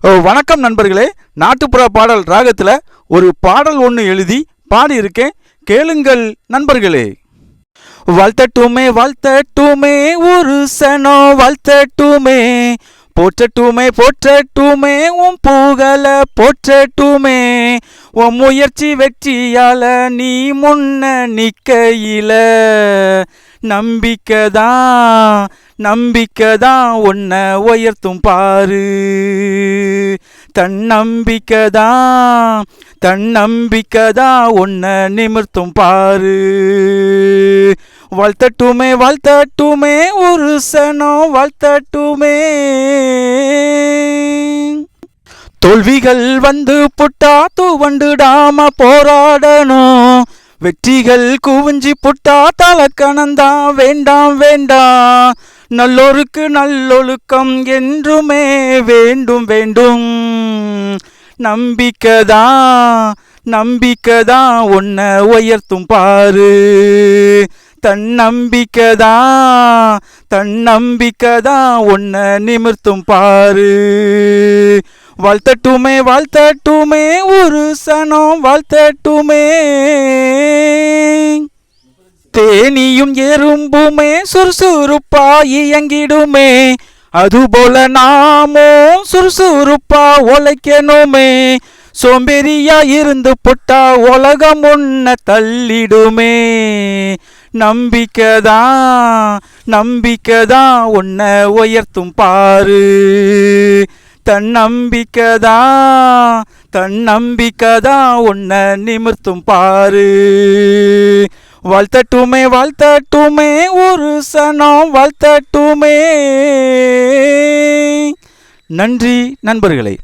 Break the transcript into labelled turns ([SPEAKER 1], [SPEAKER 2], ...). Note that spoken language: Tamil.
[SPEAKER 1] ஓ, வணக்கம் நண்பர்களே. நாட்டுப்புற பாடல் ராகத்தில் ஒரு பாடல் ஒன்று எழுதி பாடியிருக்கேன். கேளுங்கள் நண்பர்களே. வாழ்த்தட்டுமே வாழ்த்தட்டுமே ஒரு சனோ வாழ்த்தட்டுமே. போற்றட்டுமே போற்றட்டுமே உன் புகழ போற்றட்டுமே. உன் முயற்சி வெற்றியால நீ முன்ன நிக்கையில. நம்பிக்கைதான் நம்பிக்கைதான் உன்னை உயர்த்தும் பாரு. தன்னம்பிக்கைதான் தன்னம்பிக்கைதான் உன்னை நிமிர்த்தும் பாரு. வாழ்த்தட்டுமே வாழ்த்தட்டுமே ஒரு சனம் வாழ்த்தட்டுமே. தோல்விகள் வந்து புட்டா தூவண்டுடாம போராடணும். வெற்றிகள் குவிஞ்சி புட்டா தலக்கணந்தான் வேண்டாம் வேண்டாம். நல்லோருக்கு நல்லொழுக்கம் என்றுமே வேண்டும் வேண்டும். நம்பிக்கைதான் நம்பிக்கைதான் உன்னை உயர்த்தும் பாரு. தன்னம்பிக்கைதான் தன்னம்பிக்கைதான் உன்னை நிமிர்த்தும் பாரு. வாழ்த்தட்டுமே வாழ்த்தட்டுமே ஒரு சனம் வாழ்த்தட்டுமே. தேனியும் எறும்புமே சுறுசுறுப்பா இயங்கிடுமே. அதுபோல நாமோ சுறுசுறுப்பா உழைக்கணுமே. சோம்பேறியா இருந்து புட்டா உலகம் உன்னை தள்ளிடுமே. நம்பிக்கைதான் நம்பிக்கைதான் உன்னை உயர்த்தும் பாரு. தன்னம்பிக்கைதான் தன்னம்பிக்கைதான் உன்னை நிமிர்த்தும் பாரு. வாழ்த்தட்டுமே வாழ்த்தட்டுமே ஒரு சனம் வாழ்த்தட்டுமே. நன்றி நண்பர்களே.